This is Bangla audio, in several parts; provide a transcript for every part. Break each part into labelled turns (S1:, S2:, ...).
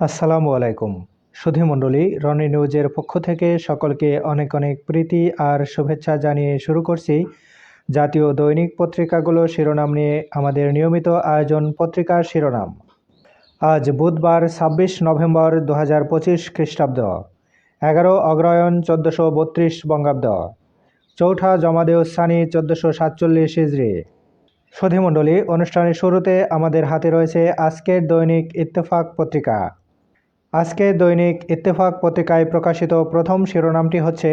S1: আসসালামু আলাইকুম। সুধী মণ্ডলী, রনি নিউজের পক্ষ থেকে সকলকে অনেক অনেক প্রীতি আর শুভেচ্ছা জানিয়ে শুরু করছি। জাতীয় দৈনিক পত্রিকাগুলো শিরোনাম নিয়ে আমাদের নিয়মিত আয়োজন পত্রিকার শিরোনাম। আজ বুধবার ছাব্বিশ নভেম্বর দু হাজার পঁচিশ খ্রিস্টাব্দ। এগারো অগ্রহায়ণ চোদ্দোশো বত্রিশ বঙ্গাব্দ। চৌঠা জমাদেউ সানি চোদ্দোশো সাতচল্লিশ ইজরি সুধীমণ্ডলী অনুষ্ঠানের শুরুতে আমাদের হাতে রয়েছে আজকের দৈনিক ইত্তেফাক পত্রিকা। আজকে দৈনিক ইত্তেফাক পত্রিকায় প্রকাশিত প্রথম শিরোনামটি হচ্ছে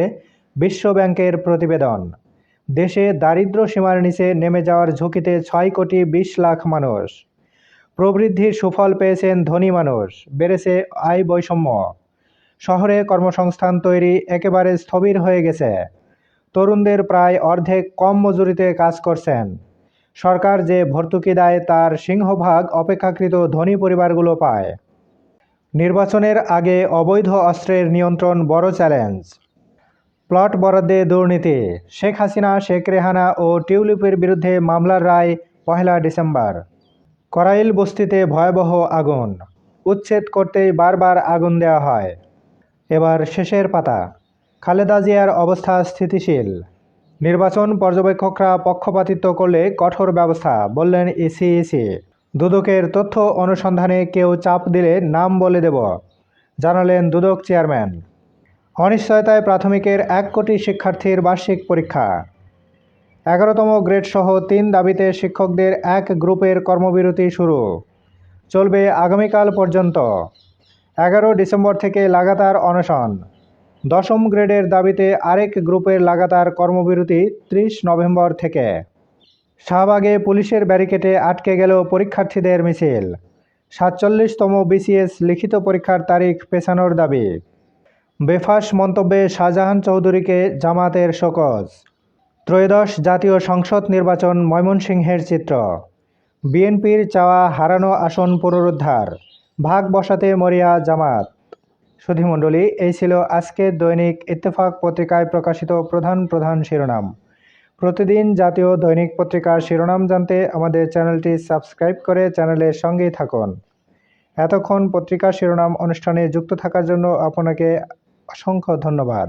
S1: বিশ্ব ব্যাংকের প্রতিবেদন। দেশে দারিদ্র্য সীমার নিচে নেমে যাওয়ার ঝুঁকিতে ছয় কোটি বিশ লাখ মানুষ। প্রবৃদ্ধির সুফল পেয়েছেন ধনী মানুষ, বেড়েছে আয় বৈষম্য। শহরে কর্মসংস্থান তৈরি একেবারে স্থবির হয়ে গেছে। তরুণদের প্রায় অর্ধেক কম মজুরিতে কাজ করছেন। সরকার যে ভর্তুকি দেয় তার সিংহভাগ অপেক্ষাকৃত ধনী পরিবারগুলো পায়। নির্বাচনের আগে অবৈধ অস্ত্রের নিয়ন্ত্রণ বড় চ্যালেঞ্জ। প্লট বরাদ্দে দুর্নীতি। শেখ হাসিনা, শেখ রেহানা ও টিউলিপের বিরুদ্ধে মামলার রায় পহেলা ডিসেম্বর। করাইল বস্তিতে ভয়াবহ আগুন। উচ্ছেদ করতেই বারবার আগুন দেওয়া হয়। এবার শেষের পাতা। খালেদা জিয়ার অবস্থা স্থিতিশীল। নির্বাচন পর্যবেক্ষকরা পক্ষপাতিত্ব করলে কঠোর ব্যবস্থা, বললেন ইসিইসি দুদকের তথ্য অনুসন্ধানে কেউ চাপ দিলে নাম বলে দেব, জানালেন দুদক চেয়ারম্যান। অনিশ্চয়তায় প্রাথমিকের এক কোটি শিক্ষার্থীর বার্ষিক পরীক্ষা। এগারোতম গ্রেড সহ তিন দাবিতে শিক্ষকদের এক গ্রুপের কর্মবিরতি শুরু। চলবে আগামীকাল পর্যন্ত। এগারো ডিসেম্বর থেকে লাগাতার অনশন। দশম গ্রেডের দাবিতে আরেক গ্রুপের লাগাতার কর্মবিরতি ত্রিশ নভেম্বর থেকে। শাহবাগে পুলিশের ব্যারিকেডে আটকে গেল পরীক্ষার্থীদের মিছিল। সাতচল্লিশতম বিসিএস লিখিত পরীক্ষার তারিখ পেছানোর দাবি। বেফাস মন্তব্যে শাহজাহান চৌধুরীকে জামাতের শোকজ। ত্রয়োদশ জাতীয় সংসদ নির্বাচন ময়মনসিংহের চিত্র। বিএনপির চাওয়া হারানো আসন পুনরুদ্ধার। ভাগ বসাতে মরিয়া জামাত। সুধীমণ্ডলী, এই ছিল আজকের দৈনিক ইত্তেফাক পত্রিকায় প্রকাশিত প্রধান প্রধান শিরোনাম। প্রতিদিন জাতীয় দৈনিক পত্রিকার শিরোনাম জানতে আমাদের চ্যানেলটি সাবস্ক্রাইব করে চ্যানেলের সঙ্গেই থাকুন। এতক্ষণ পত্রিকার শিরোনাম অনুষ্ঠানে যুক্ত থাকার জন্য আপনাকে অসংখ্য ধন্যবাদ।